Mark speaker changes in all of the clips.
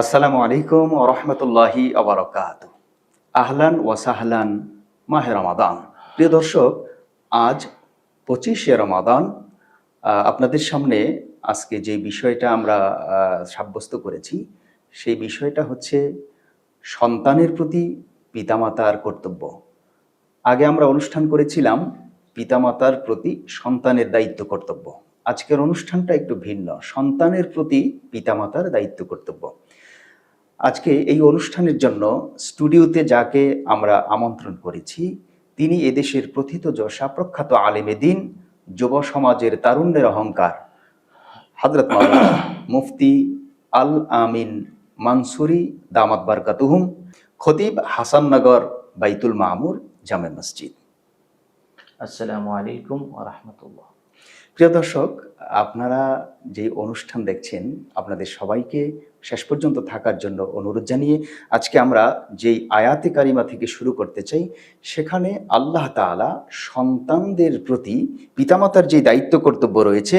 Speaker 1: আসসালামু আলাইকুম ও রহমতুল্লাহি আবরকাত আহলান ওয়াসাহলান মাহে রমাদান। প্রিয় দর্শক, আজ পঁচিশে রমাদান। আপনাদের সামনে আজকে যে বিষয়টা আমরা সাব্যস্ত করেছি, সেই বিষয়টা হচ্ছে সন্তানের প্রতি পিতামাতার কর্তব্য। আগে আমরা অনুষ্ঠান করেছিলাম, পিতামাতার প্রতি সন্তানের দায়িত্ব কর্তব্য। আজকের অনুষ্ঠানটা একটু ভিন্ন। সন্তানের প্রতি পিতামাতার দায়িত্ব কর্তব্য। আজকে এই অনুষ্ঠানের জন্য স্টুডিওতে যাকে আমরা আমন্ত্রণ করেছি তিনি এদেশের প্রথিত যশা প্রখ্যাত আলেমে দিন যুব সমাজের তারুণ্যের অহংকার। হজরত মুফতি আল আমিন মানসুরি দামাত বারকাতুহুম খতিব হাসাননগর বাইতুল মামুর জামে মসজিদ।
Speaker 2: আসসালামু আলাইকুম রাহমাতুল্লাহ।
Speaker 1: প্রিয় দর্শক আপনারা যে অনুষ্ঠান দেখছেন আপনাদের সবাইকে শেষ পর্যন্ত থাকার জন্য অনুরোধ জানিয়ে আজকে আমরা যেই আয়াতে কারিমা থেকে শুরু করতে চাই, সেখানে আল্লাহ তাআলা সন্তানদের প্রতি পিতামাতার যে দায়িত্ব কর্তব্য রয়েছে,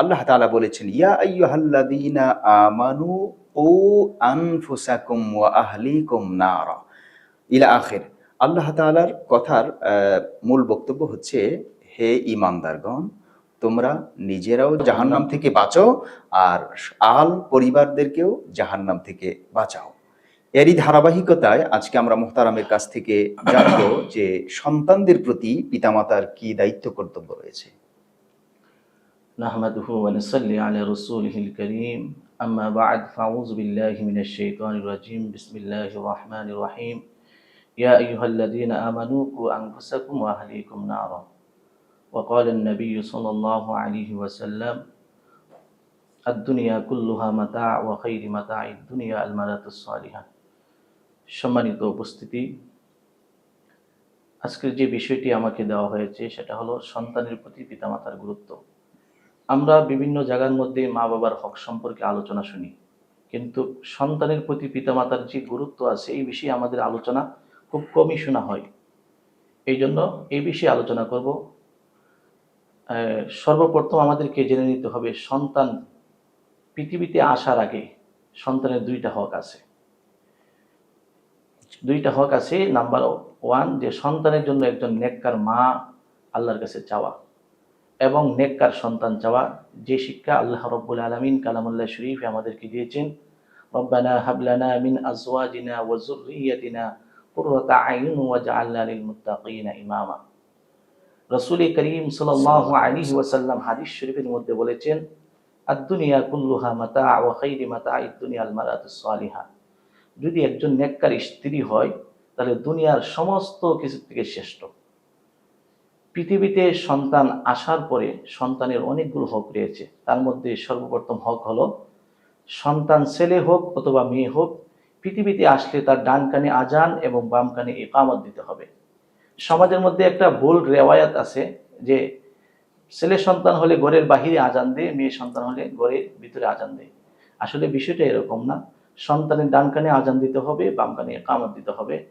Speaker 1: আল্লাহ তালা বলেছেন, ইয়া আইয়ুহাল্লাযীনা আমানু ও আনফুসাকুম ওয়া আহলিকুম নারা। ইলা আখির, আল্লাহ তাআলার কথার মূল বক্তব্য হচ্ছে, হে ইমানদারগণ তোমরা নিজেরাও জাহান্নাম থেকে বাঁচো আর আল পরিবারদেরকেও জাহান্নাম থেকে বাঁচাও এরই ধারাবাহিকতায় আজকে আমরা মোহতারামের কাছ থেকে জানবো যে সন্তানদের প্রতি পিতামাতার কি দায়িত্ব কর্তব্য রয়েছে
Speaker 2: نحمده ونصلي على رسوله الكريم أما بعد فأعوذ بالله من الشيطان الرجيم بسم الله الرحمن الرحيم يا أيها الذين آمنوا قوا أنفسكم وأهليكم نارا وقال النبي صلى الله عليه وسلم الدنيا كلها متاع وخير متاع الدنيا المرأة الصالحة সম্মানিত উপস্থিতি আজকের যে বিষয়টি আমাকে দেওয়া হয়েছে সেটা হলো সন্তানের প্রতি পিতামাতার গুরুত্ব আমরা বিভিন্ন জায়গার মধ্যে মা বাবার হক সম্পর্কে আলোচনা শুনি কিন্তু সন্তানের প্রতি পিতামাতার যে গুরুত্ব আছে এই বিষয়ে আমাদের আলোচনা খুব কমই শোনা হয় এই জন্য এই বিষয়ে আলোচনা করব আহ, সর্বপ্রথম আমাদেরকে জেনে নিতে হবে সন্তান পৃথিবীতে আসার আগে সন্তানের দুইটা হক আছে। দুইটা হক আছে, নাম্বার ওয়ান যে সন্তানের জন্য একজন নেককার মা আল্লাহর কাছে চাওয়া এবং নেককার সন্তান চাওয়া। যে শিক্ষা আল্লাহ রব্বুল আলমিন কালামুল্লাহ শরীফ আমাদেরকে দিয়েছেন, রব্বানা হাবলানা মিন আজওয়াজিনা ওয়া কুররাতা আইয়ুন ওয়াজআলনা লিল মুত্তাকিনা ইমামা। রাসূল করিম ওয়াসাল্লাম হাদিস শরীফের মধ্যে বলেছেন, আদ-দুনিয়া কুল্লুহা মাতা ওয়া খাইরি মাতা'id দুনিয়া সালিহা। যদি একজন নেককার স্ত্রী হয়, তাহলে দুনিয়ার সমস্ত কিছু থেকে শ্রেষ্ঠ। পৃথিবীতে সন্তান আসার পরে সন্তানের অনেকগুলো হক রয়েছে। তার মধ্যে সর্বপ্রথম হক হলো, সন্তান ছেলে হোক অথবা মেয়ে হোক, পৃথিবীতে আসলে তার ডান কানে আজান এবং বাম কানে একামত দিতে হবে। সমাজের মধ্যে একটা ভুল রেওয়ায়াত আছে যে ছেলে সন্তান হলে ঘরের বাহিরে আজান দেয় মেয়ে সন্তান হলে ঘরের ভিতরে আজান দেয়। আসলে বিষয়টা এরকম না। সন্তানের ডান কানে আজান দিতে হবে বাম কানে ইকামত দিতে হবে।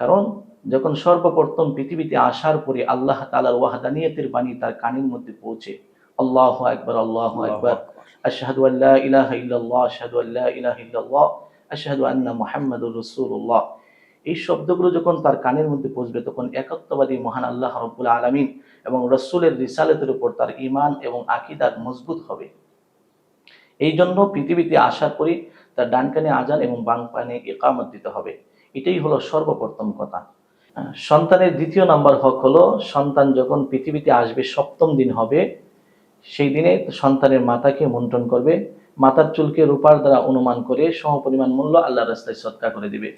Speaker 2: কারণ যখন সর্বপ্রথম পৃথিবীতে আসার পরে আল্লাহ তালার ওয়াহাদানিয়তের বাণী তার কানের মধ্যে পৌঁছে আল্লাহ একবার আল্লাহ একবার আশহাদু আল্লাহ ইলাহা ইল্লাল্লাহ আশহাদু আল্লাহ ইলাহা ইল্লাল্লাহ আশহাদু আন্না মুহাম্মাদুর রাসূলুল্লাহ। এই শব্দগুলো যখন তার কানের মধ্যে পৌঁছবে, তখন একত্ববাদী মহান আল্লাহ রব্বুল আলামিন এবং রসুলের রিসালতের উপর তার ঈমান এবং আকীদাত মজবুত হবে। এই জন্য পৃথিবীতে আসার পরে তার ডান কানে আজান এবং বাম কানে ইকামত দিতে হবে। এটাই হলো সর্বপ্রথম কথা। সন্তানের দ্বিতীয় নাম্বার হক হলো, সন্তান যখন পৃথিবীতে আসবে, সপ্তম দিন হবে, সেই দিনে সন্তানের মাতাকে মন্ত্রণ করবে, মাতার চুলকে রূপার দ্বারা অনুমান করে সমপরিমাণ মূল্য আল্লাহ রাস্তায় সৎকার করে দিবে।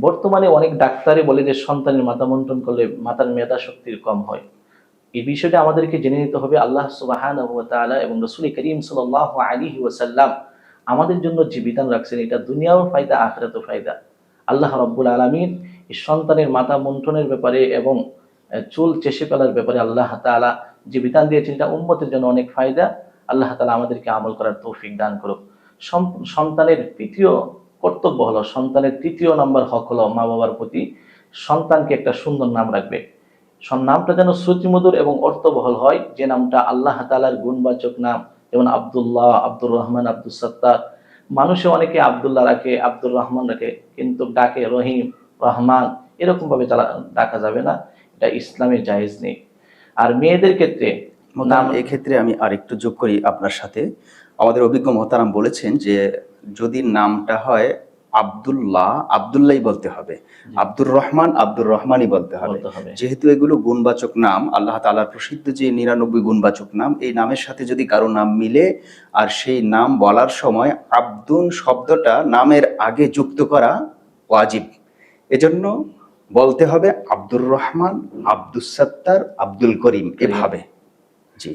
Speaker 2: বর্তমানে অনেক ডাক্তারে বলে যে সন্তানের মাথা মন্ত্রণ করলে মাতার মেধা শক্তির কম হয়। এই বিষয়টা আমাদেরকে জেনে নিতে হবে। আল্লাহ সুবাহান এবং রসুল করিম সাল আলী ওয়াসাল্লাম আমাদের জন্য যে বিধান রাখছেন। এটা দুনিয়াও ফায়দা, আখরাতও ফায়দা। আল্লাহ রব্বুল আলমিন এই সন্তানের মাথা মন্থনের ব্যাপারে এবং চুল চেষে ফেলার ব্যাপারে আল্লাহ তাআলা যে বিধান দিয়েছেন। এটা উম্মতের জন্য অনেক ফায়দা। আল্লাহ তাআলা আমাদেরকে আমল করার তৌফিক দান করুক। সন্তানের তৃতীয় কর্তব্য হলো সন্তানের তৃতীয় নাম্বার হক হলো মা বাবার প্রতি সন্তানকে একটা সুন্দর নাম রাখবে। নামটা যেন শ্রুতিমধুর এবং অর্থবহল হয় যে নামটা আল্লাহ তালার গুণবাচক নাম যেমন আব্দুল্লাহ আব্দুর রহমান আব্দুল সত্তার। মানুষে অনেকে আব্দুল্লাহ রাখে আব্দুর রহমান রাখে কিন্তু ডাকে রহিম রহমান এরকম ভাবে চালা ডাকা যাবে না এটা ইসলামের জায়েজ নেই। আর মেয়েদের ক্ষেত্রে নাম-
Speaker 1: এক্ষেত্রে আমি আরেকটু যোগ করি আপনার সাথে। আমাদের অভিজ্ঞ মহতারাম বলেছেন যে যদি নামটা হয় আব্দুল্লাহ আব্দুল্লাহ বলতে হবে। আব্দুর রহমান আব্দুর রহমানই বলতে হবে। যেহেতু এগুলো গুণবাচক নাম আল্লাহ তাআলার প্রসিদ্ধ যে নিরানব্বই গুণবাচক নাম এই নামের সাথে যদি কারও নাম মিলে আর সেই নাম বলার সময় আব্দুন শব্দটা নামের আগে যুক্ত করা ওয়াজিব। এজন্য বলতে হবে আব্দুর রহমান আব্দুস সত্তার আব্দুল করিম এভাবে। জি।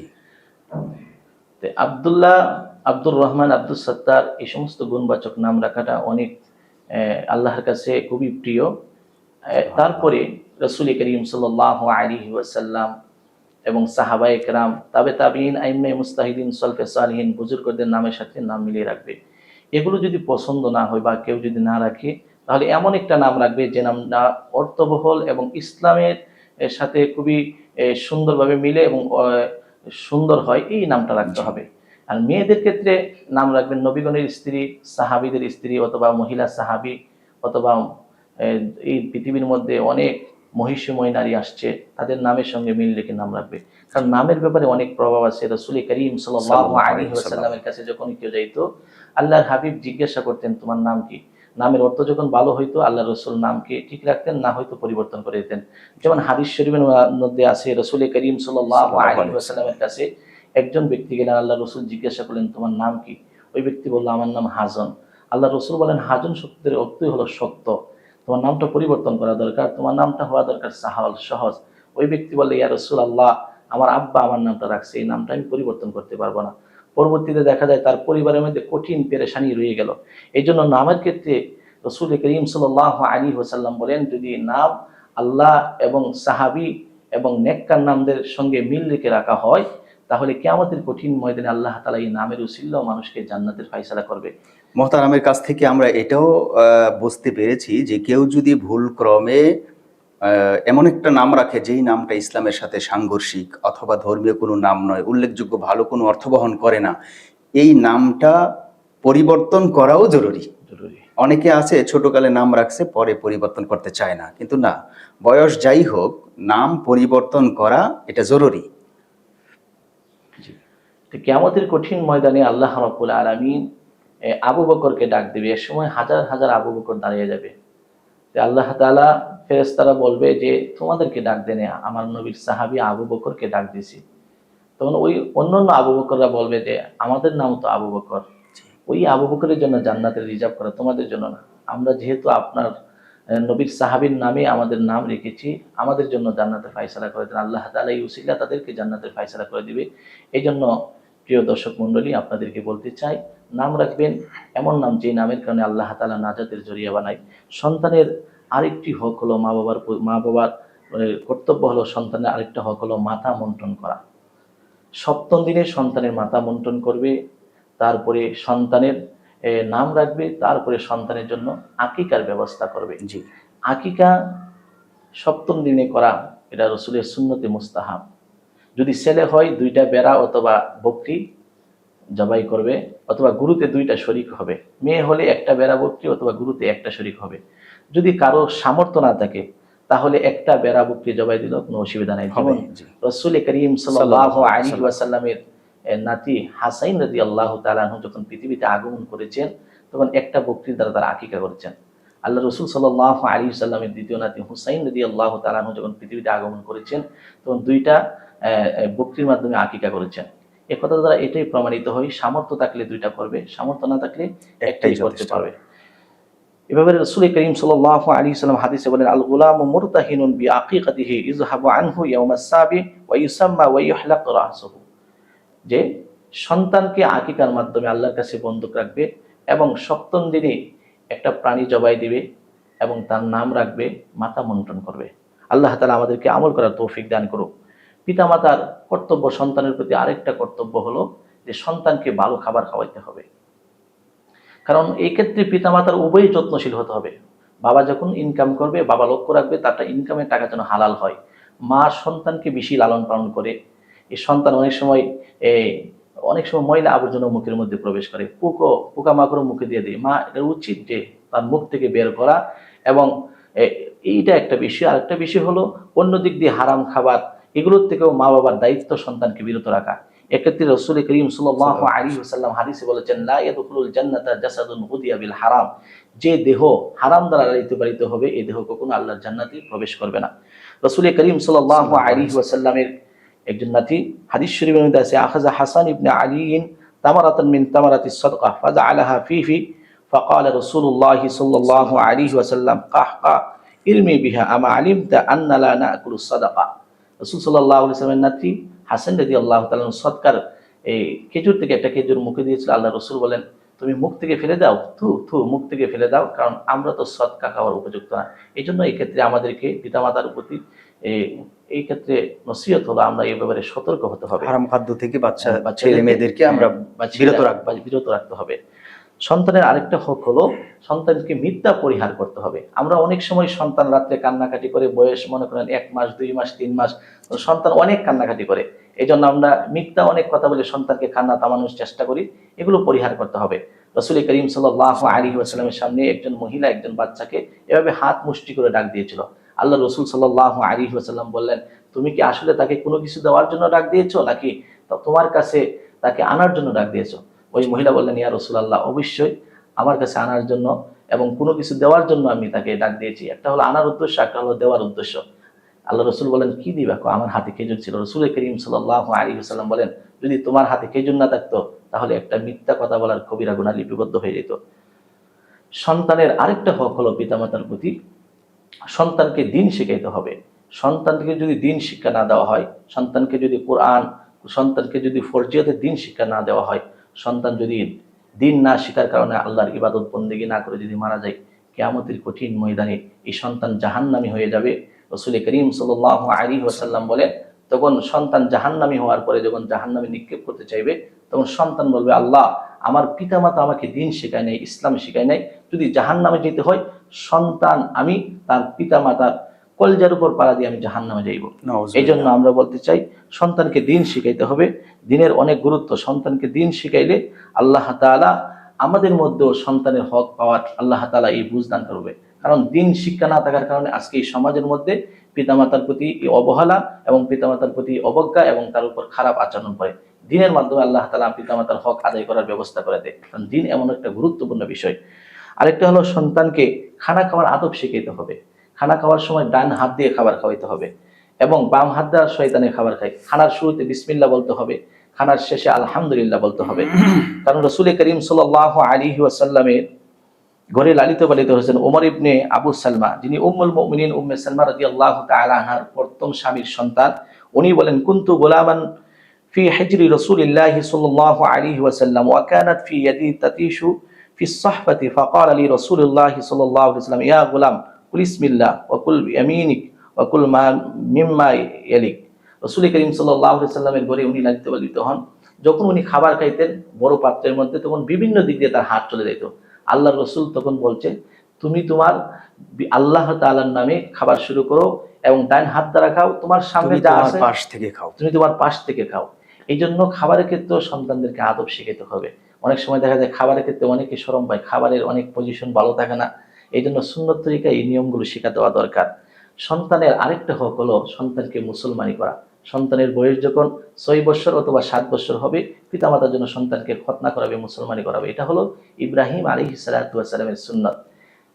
Speaker 2: আব্দুল্লাহ আব্দুর রহমান আব্দুল সত্তার এই সমস্ত গুণবাচক নাম রাখাটা অনেক আল্লাহর কাছে খুবই প্রিয়। তারপরে রসুল করিম সাল আলী ওয়াসাল্লাম এবং সাহাবা একরাম তাবে তাবিন আইমে মুস্তাহিদিন, সলফে সালহীন, বুজুর্গদের নামের সাথে নাম মিলিয়ে রাখবে। এগুলো যদি পছন্দ না হয় বা কেউ যদি না রাখে, তাহলে এমন একটা নাম রাখবে যে নাম না অর্থবহল এবং ইসলামের সাথে খুবই সুন্দরভাবে মিলে এবং সুন্দর হয়, এই নামটা রাখতে হবে। আর মেয়েদের ক্ষেত্রে নাম রাখবেন নবীগণের স্ত্রী সাহাবিদের স্ত্রী অথবা মহিলা সাহাবি অথবা এই পৃথিবীর মধ্যে অনেক মহিষময় নারী আসছে তাদের নামের সঙ্গে মিল রেখে নাম রাখবে। কারণ নামের ব্যাপারে অনেক প্রভাব আছে। রসুল করিম ওয়াসাল্লামের কাছে যখন কেউ যাইতো আল্লাহর হাবিব জিজ্ঞাসা করতেন তোমার নাম কি? নামের অর্থ যখন ভালো হইতো আল্লাহ রসুল নামকে ঠিক রাখতেন না হয়তো পরিবর্তন করে দিতেন। যেমন হাদিস শরীফের মধ্যে আছে রসুল করিম সাল্লাল্লাহু আলাইহি ওয়াসাল্লামের কাছে একজন ব্যক্তি গেলেন, আল্লাহ রসুল জিজ্ঞাসা করলেন, তোমার নাম কি? ওই ব্যক্তি বলল, আমার নাম হাজন। আল্লাহ রসুল বলেন, হাজন শব্দের অর্থই হলো সত্য। তোমার নামটা পরিবর্তন করা দরকার, তোমার নামটা হওয়া দরকার সাহল, সহজ। ওই ব্যক্তি বললে, ইয়া রসুল আল্লাহ আমার আব্বা আমার নামটা রাখছে, এই নামটা আমি পরিবর্তন করতে পারব না। পরবর্তীতে দেখা যায়, তার পরিবারের মধ্যে কঠিন পেরেশানি রয়ে গেল। এই জন্য নামের ক্ষেত্রে রসুল করিম সাল্লাহ আলী হোসাল্লাম বলেন, যদি নাম আল্লাহ এবং সাহাবি এবং নেককার নামদের সঙ্গে মিল রেখে রাখা হয় তাহলে কেয়ামতের কঠিন ময়দানে আল্লাহ তালা এই নামের উসিল্ল মানুষকে জান্নাতের ফাইসালা করবে।
Speaker 1: মহতারামের কাছ থেকে আমরা এটাও বুঝতে পেরেছি যে কেউ যদি ভুল ক্রমে এমন একটা নাম রাখে যেই নামটা ইসলামের সাথে সাংঘর্ষিক অথবা ধর্মীয় কোনো নাম নয় উল্লেখযোগ্য ভালো কোনো অর্থ বহন করে না এই নামটা পরিবর্তন করাও জরুরি।
Speaker 2: জরুরি।
Speaker 1: অনেকে আছে ছোটকালে নাম রাখছে পরে পরিবর্তন করতে চায় না। কিন্তু না বয়স যাই হোক নাম পরিবর্তন করা এটা জরুরি।
Speaker 2: তো কেয়ামতের কঠিন ময়দানে আল্লাহ রব্বুল আলমিন আবু বকরকে ডাক দিবে। এ সময় হাজার হাজার আবু বকর দাঁড়িয়ে যাবে। আল্লাহ তালা ফেরেস্তারা বলবে যে, তোমাদেরকে ডাক দেনে আমার নবীর সাহাবি আবু বকরকে ডাক দিছি তখন ওই অন্যান্য আবু বকররা বলবে যে, আমাদের নাম তো আবু বকর। ওই আবু বকরের জন্য জান্নাতের রিজার্ভ করা তোমাদের জন্য না। আমরা যেহেতু আপনার নবীর সাহাবীর নামে আমাদের নাম রেখেছি, আমাদের জন্য জান্নাতের ফাইসালা করে দেন। আল্লাহ তালা এই উসিলা তাদেরকে জান্নাতের ফাইসালা করে দিবে। এই জন্য প্রিয় দর্শক মণ্ডলী আপনাদেরকে বলতে চাই নাম রাখবেন এমন নাম যে নামের কারণে আল্লাহ তালা নাজাতের জড়িয়ে বানায়। সন্তানের আরেকটি হক হলো মা বাবার মা বাবার কর্তব্য হলো সন্তানের আরেকটা হক হলো মাথা মন্টন করা। সপ্তম দিনে সন্তানের মাথা মন্টন করবে তারপরে সন্তানের নাম রাখবে তারপরে সন্তানের জন্য আকিকার ব্যবস্থা করবে।
Speaker 1: জি।
Speaker 2: আকিকা সপ্তম দিনে করা এটা রসুলের সুন্নতে মুস্তাহাব। যদি ছেলে হয় দুইটা বেড়া অথবা বকরি জবাই করবে অথবা গুরুতে দুইটা শরিক হবে। মেয়ে হলে একটা বেড়া বকরি অথবা গুরুতে একটা শরিক হবে। যদি কারও সামর্থ্য না থাকে তাহলে একটা বেড়া বকরি জবাই দিল কোনো অসুবিধা নাই। রসুল করিম এ, নাতি হাসাইন রাজি আল্লাহ তালাহ যখন পৃথিবীতে আগমন করেছেন তখন একটা বকরির দ্বারা তারা আকিকা করেছেন। আল্লাহ রসুল সাল্লাহ আলী সাল্লামের দ্বিতীয় নাতি হুসাইন রদি আল্লাহ তালাহ যখন পৃথিবীতে আগমন করেছেন তখন দুইটা এ, মাধ্যমে আকিকা করেছেন। এ কথা দ্বারা এটাই প্রমাণিত হয় সামর্থ্য থাকলে দুইটা করবে সামর্থ্য না থাকলে একটাই করতে পারবে। এভাবে রসুল করিম সাল্লাহ আলী সাল্লাম হাদিসে বলেন আল গুলাম মুরতাহিনুন বি আকিকাতিহি ইযহাবু আনহু ইয়াউমাস সাবি ওয়া ইউসাম্মা ওয়া ইউহলাক রাসুহু। যে সন্তানকে আকিকার মাধ্যমে আল্লাহর কাছে বন্দুক রাখবে এবং সপ্তম দিনে একটা প্রাণী জবাই দিবে এবং তার নাম রাখবে মাথা মন্টন করবে। আল্লাহ তালা আমাদেরকে আমল করার তৌফিক দান করুক। পিতামাতার কর্তব্য সন্তানের প্রতি আরেকটা কর্তব্য হলো যে সন্তানকে ভালো খাবার খাওয়াইতে হবে। কারণ এই ক্ষেত্রে পিতামাতার উভয়ই যত্নশীল হতে হবে। বাবা যখন ইনকাম করবে, বাবা লক্ষ্য রাখবে তারটা ইনকামের টাকা যেন হালাল হয়। মা সন্তানকে বেশি লালন পালন করে। এই সন্তান অনেক সময় অনেক সময় ময়লা আবর্জনা মুখের মধ্যে প্রবেশ করে। পোকো, পোকামাকড় মুখে দিয়ে দেয়। মা, এটা উচিত যে তার মুখ থেকে বের করা এবং এইটা একটা বিষয়। আর একটা বিষয় হলো অন্য দিক দিয়ে হারাম খাবার এগুলোর থেকেও মা বাবার দায়িত্ব সন্তানকে বিরত রাখা এক্ষেত্রে রসুল করিম সাল্লাল্লাহু আলাইহি ওয়াসাল্লাম হাদিসে বলেছেন লা ইয়াদখুলুল জান্নাতা জাসাদুন হুদিয়া বিল হারাম যে দেহ হারাম দ্বারা লালিত পালিত হবে এই দেহ কখনো আল্লাহর জান্নাতে প্রবেশ করবে না রসুল করিম সাল্লাল্লাহু আলাইহি ওয়াসাল্লামের একজন নাতি হাদিস শরীফের মধ্যে আছে আখাযা হাসান ইবনে আলীন তামারাতান মিন তামারাতিস সাদকা ফাজআলাহা ফিহি فقال رسول الله صلى الله عليه وسلم قح قح ارمي بها أما علمت أن لا نأكل الصدقة রসুল সাল্লাহ সাল্লামের নাতি হাসান রদি আল্লাহ তালন সৎকার এই খেজুর থেকে একটা খেজুর মুখে দিয়েছিল আল্লাহ রসুল বলেন তুমি মুখ থেকে ফেলে দাও থু থু মুখ থেকে ফেলে দাও কারণ আমরা তো সৎকা খাওয়ার উপযুক্ত না। এই জন্য এই ক্ষেত্রে আমাদেরকে পিতামাতার প্রতি এই- ক্ষেত্রে নসিহত হলো আমরা এই ব্যাপারে সতর্ক হতে হবে।
Speaker 1: হারাম খাদ্য থেকে বাচ্চা
Speaker 2: হ্যাঁ,
Speaker 1: ছেলে মেয়েদেরকে আমরা
Speaker 2: হ্যাঁ,
Speaker 1: বিরত রাখব।
Speaker 2: বা- বিরত রাখতে হবে। সন্তানের আরেকটা হক হলো সন্তানকে মিথ্যা পরিহার করতে হবে। আমরা অনেক সময় সন্তান রাত্রে কান্নাকাটি করে, বয়স মনে করেন এক মাস, দুই মাস, তিন মাস সন্তান অনেক কান্নাকাটি করে। এই জন্য আমরা মিথ্যা অনেক কথা বলে সন্তানকে কান্না থামানোর চেষ্টা করি, এগুলো পরিহার করতে হবে। রসুল করিম সাল্লাহ আলী ওয়াসালামের সামনে একজন মহিলা, একজন বাচ্চাকে এভাবে হাত মুষ্টি করে ডাক দিয়েছিল। আল্লাহ রসুল সাল্লাহ আলী ওয়াসাল্লাম বললেন, তুমি কি আসলে তাকে কোনো কিছু দেওয়ার জন্য ডাক দিয়েছ নাকি তোমার কাছে তাকে আনার জন্য ডাক দিয়েছ? ওই মহিলা বললেন, ইয়া রসুল আল্লাহ অবশ্যই আমার কাছে আনার জন্য এবং কোনো কিছু দেওয়ার জন্য আমি তাকে ডাক দিয়েছি। একটা হলো আনার উদ্দেশ্য, একটা হলো দেওয়ার উদ্দেশ্য। আল্লাহ রসুল বলেন, কি দিবা? আমার হাতে খেজুর ছিল। রসুল করিম সাল্লাহ আলী বলেন, যদি তোমার হাতে খেজুর না থাকতো, তাহলে একটা মিথ্যা কথা বলার কবিরা গুণা লিপিবদ্ধ হয়ে যেত। সন্তানের আরেকটা হক হলো পিতামাতার প্রতি, সন্তানকে দিন শিখাইতে হবে। সন্তানকে যদি দিন শিক্ষা না দেওয়া হয়, সন্তানকে যদি কোরআন, সন্তানকে যদি ফরজিয়তের দিন শিক্ষা না দেওয়া হয় সন্তান যদি দিন না শিকার কারণে আল্লাহর ইবাদত বন্দেগী না করে যদি মারা যায়, কেয়ামতের কঠিন ময়দানে এই সন্তান জাহান্নামি হয়ে যাবে। রসুল করিম সাল আলী ওসাল্লাম বলে তখন সন্তান জাহান্নামি হওয়ার পরে যখন জাহান্নামে নিক্ষেপ করতে চাইবে, তখন সন্তান বলবে, আল্লাহ, আমার পিতামাতা আমাকে দিন শেখায় নাই, ইসলাম শেখায় নাই। যদি জাহান্নামে যেতে হয়, সন্তান আমি তার পিতামাতার কলজার উপর পাড়া দিয়ে আমি জাহান্নামে যাইব। এই জন্য আমরা বলতে চাই সন্তানকে দিন শিখাইতে হবে। দিনের অনেক গুরুত্ব সন্তানকে দিন শিখাইলে আল্লাহ তাআলা আমাদের মধ্যেও সন্তানের হক পাওয়ার আল্লাহ তাআলা এই বুঝদান করবে। কারণ দিন শিক্ষা না থাকার কারণে আজকে এই সমাজের মধ্যে পিতামাতার প্রতি অবহেলা এবং পিতামাতার প্রতি অবজ্ঞা এবং তার উপর খারাপ আচরণ করে দিনের মাধ্যমে আল্লাহ তাআলা পিতামাতার হক আদায় করার ব্যবস্থা করে দেয়। কারণ দিন এমন একটা গুরুত্বপূর্ণ বিষয়। আরেকটা হলো সন্তানকে খানা খাওয়ার আদব শিখাইতে হবে। খানা খাওয়ার সময় ডান হাত দিয়ে খাবার খাওয়াইতে হবে এবং বাম হাত দ্বারা শয়তানে খাবার খায়। খানার শুরুতে বিসমিল্লা বলতে হবে খানার শেষে আলহামদুলিল্লাহ বলতে হবে। কারণ রসুল করিম সাল আলী আসাল্লামের ঘরে লালিত পালিত হয়েছেন ওমর ইবনে আবু সালমা যিনি উম্মুল মুমিনিন উম্মে সালমা রাজি আল্লাহ তালাহার প্রথম স্বামীর সন্তান। উনি বলেন কুন্তু গোলামান ফি হেজরি রসুলিল্লাহ সাল্লাহ আলী ওয়াসাল্লাম ওয়াকানাত ফি ইয়াদি তাতিশু ফি সাহবাতি ফকাল আলী রসুলিল্লাহ সাল্লাহ ইসলাম ইয়া গোলাম কুলিসমিল্লা ওকুল ইয়ামিনিক ওকুল মা মিম্মা এলিক রসুল করিম সাল্লামের ঘরে উনি লালিত হন। যখন উনি খাবার খাইতেন বড় পাত্রের মধ্যে তখন বিভিন্ন দিক দিয়ে তার হাত চলে যেত আল্লাহ রসুল তখন বলছে তুমি তোমার আল্লাহ তালার নামে খাবার শুরু করো এবং ডাইন হাত দ্বারা খাও তোমার সামনে
Speaker 1: পাশ থেকে খাও।
Speaker 2: তুমি তোমার পাশ থেকে খাও। এই জন্য খাবারের ক্ষেত্রেও সন্তানদেরকে আদব শিখাইতে হবে। অনেক সময় দেখা যায় খাবারের ক্ষেত্রে অনেকে সরম পায় খাবারের অনেক পজিশন ভালো থাকে না। এই জন্য সুন্নত তরিকা এই নিয়মগুলো শেখা দেওয়া দরকার। সন্তানের আরেকটা হক হলো সন্তানকে মুসলমানি করা। সন্তানের বয়স যখন ছয় বছর অথবা সাত বছর হবে, পিতামাতার জন্য সন্তানকে খতনা করাবে, মুসলমানি করাবে। এটা হলো ইব্রাহিম আলী সালাতামের সুন্নত।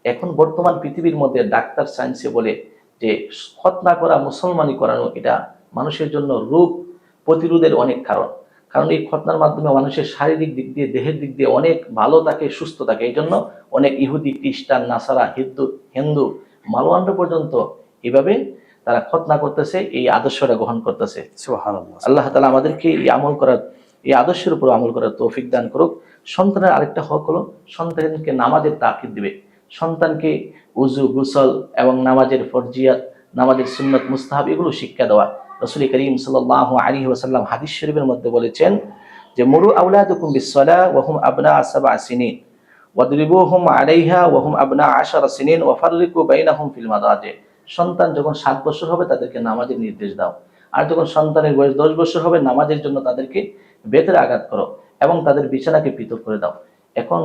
Speaker 2: এখন বর্তমান পৃথিবীর মধ্যে ডাক্তার সায়েন্সে বলে যে খতনা করা, মুসলমানি করানো, এটা মানুষের জন্য রোগ প্রতিরোধের অনেক কারণ। কারণ এই খতনার মাধ্যমে মানুষের শারীরিক দিক দিয়ে দেহের দিক দিয়ে অনেক ভালো থাকে সুস্থ থাকে। এই জন্য অনেক ইহুদি খ্রিস্টান নাসারা হিন্দু হিন্দু মালওয়ান্ড পর্যন্ত এভাবে তারা খতনা করতেছে এই আদর্শটা গ্রহণ করতেছে। আল্লাহ তালা আমাদেরকে এই আমল করার এই আদর্শের উপর আমল করার তৌফিক দান করুক। সন্তানের আরেকটা হক হলো সন্তানকে নামাজের তাকিদ দিবে। সন্তানকে উজু গুসল এবং নামাজের ফরজিয়াত নামাজের সুন্নত মুস্তাহাব এগুলো শিক্ষা দেওয়া। রসুল করিম সাল্লাহ আলী ওসাল্লাম হাদিস শরীফের মধ্যে বলেছেন যে, মুরু আউলাদুকুম বিসসালা ওয়াহুম আবনা সাবআ সিনিন। ওয়াদরিবুহুম আলাইহা ওয়াহুম আবনা আশারা সিনিন ওয়াফাররিকু বাইনাহুম ফিল মাদাজে। সন্তান যখন সাত বছর হবে, তাদেরকে নামাজের নির্দেশ দাও। আর যখন সন্তানের বয়স দশ বছর হবে, নামাজের জন্য তাদেরকে বেতের আঘাত করো এবং তাদের বিছানাকে পৃথক করে দাও। এখন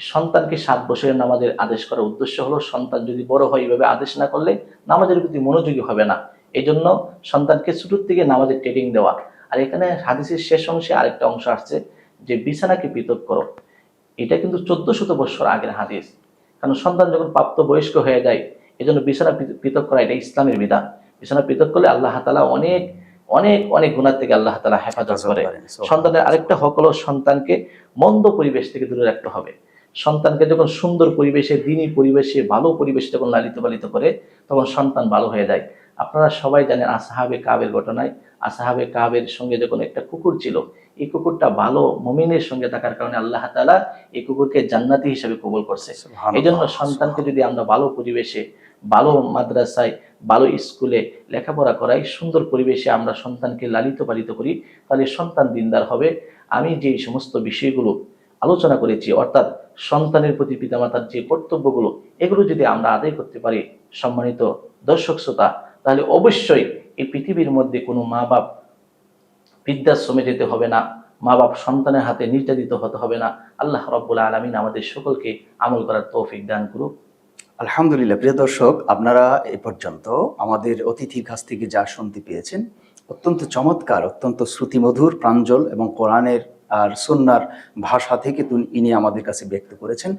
Speaker 2: সন্তানকে সাত বছরের নামাজের আদেশ করার উদ্দেশ্য হলো, সন্তান যদি বড় হয় এইভাবে আদেশ না করলে নামাজের প্রতি মনোযোগী হবে না। এই জন্য সন্তানকে ছোটোর থেকে নামাজের ট্রেনিং দেওয়া। আর এখানে হাদিসের শেষ অংশে আরেকটা অংশ আসছে যে বিছানাকে পৃথক করো। এটা কিন্তু চোদ্দ শত বছর আগের হাদিস। কারণ সন্তান যখন প্রাপ্ত বয়স্ক হয়ে যায় এই জন্য বিছানা পৃথক করা এটা ইসলামের বিধান। বিছানা পৃথক করলে আল্লাহ তালা অনেক অনেক অনেক গুণার থেকে আল্লাহ তালা হেফাজত করে। সন্তানের আরেকটা হক হলো সন্তানকে মন্দ পরিবেশ থেকে দূরে রাখতে হবে। সন্তানকে যখন সুন্দর পরিবেশে দিনী পরিবেশে ভালো পরিবেশে যখন লালিত পালিত করে তখন সন্তান ভালো হয়ে যায়। আপনারা সবাই জানেন আসাহাবে কাবের ঘটনায় আসাহাবে কাবের সঙ্গে যখন একটা কুকুর ছিল এই কুকুরটা ভালো মমিনের সঙ্গে থাকার কারণে আল্লাহ তালা এই কুকুরকে জান্নাতি হিসেবে কবল করছে। এই জন্য সন্তানকে যদি আমরা ভালো পরিবেশে ভালো মাদ্রাসায় ভালো স্কুলে লেখাপড়া করাই সুন্দর পরিবেশে আমরা সন্তানকে লালিত পালিত করি তাহলে সন্তান দিনদার হবে। আমি যে সমস্ত বিষয়গুলো আলোচনা করেছি অর্থাৎ সন্তানের প্রতি পিতামাতার যে কর্তব্যগুলো এগুলো যদি আমরা আদায় করতে পারি সম্মানিত দর্শক শ্রোতা তাহলে অবশ্যই এই পৃথিবীর মধ্যে কোনো মা বাপ বৃদ্ধাশ্রমে যেতে হবে না মা বাপ সন্তানের হাতে নির্যাতিত হতে হবে না। আল্লাহ রব্বুল আলমিন আমাদের সকলকে আমল করার তৌফিক দান করুক।
Speaker 1: আলহামদুলিল্লাহ, প্রিয় দর্শক, আপনারা এ পর্যন্ত আমাদের অতিথির কাছ থেকে যা শুনতে পেয়েছেন, অত্যন্ত চমৎকার, অত্যন্ত শ্রুতিমধুর, প্রাঞ্জল এবং কোরআনের আর সন্ন্যার ভাষা থেকে তুন- ইনি আমাদের কাছে ব্যক্ত করেছেন।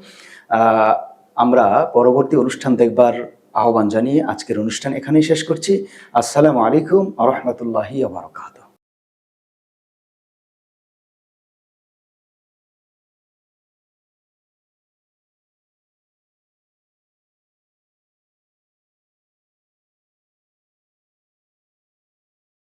Speaker 1: আমরা পরবর্তী অনুষ্ঠান দেখবার আহ্বান জানিয়ে আজকের অনুষ্ঠান এখানেই শেষ করছি। আসসালামু আলাইকুম আ রহমতুল্লাহি আবরকাত